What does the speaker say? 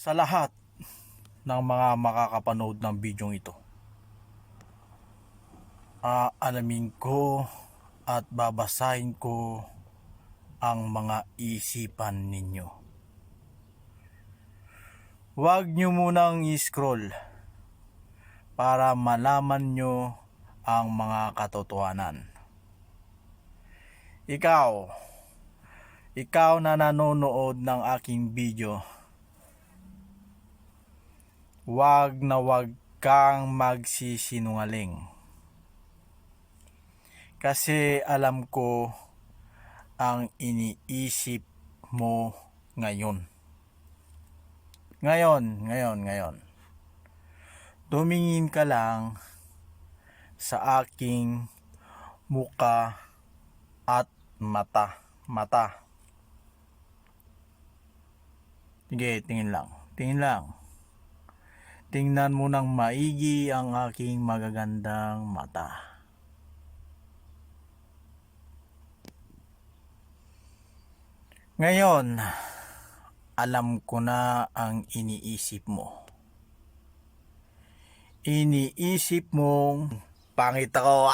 sa lahat ng mga makakapanood ng bidyong ito. Aalamin ko at babasahin ko ang mga isipan ninyo. Huwag nyo munang i-scroll para malaman nyo ang mga katotohanan. Ikaw, ikaw na nanonood ng aking video, wag na wag kang magsisinungaling. Kasi alam ko ang iniisip mo ngayon. Ngayon, ngayon, ngayon. Tumingin ka lang sa aking muka at mata. Mata. Sige, tingin lang. Tingin lang. Tingnan mo ng maigi ang aking magagandang mata. Ngayon, alam ko na ang iniisip mo. Iniisip mong pangit ako.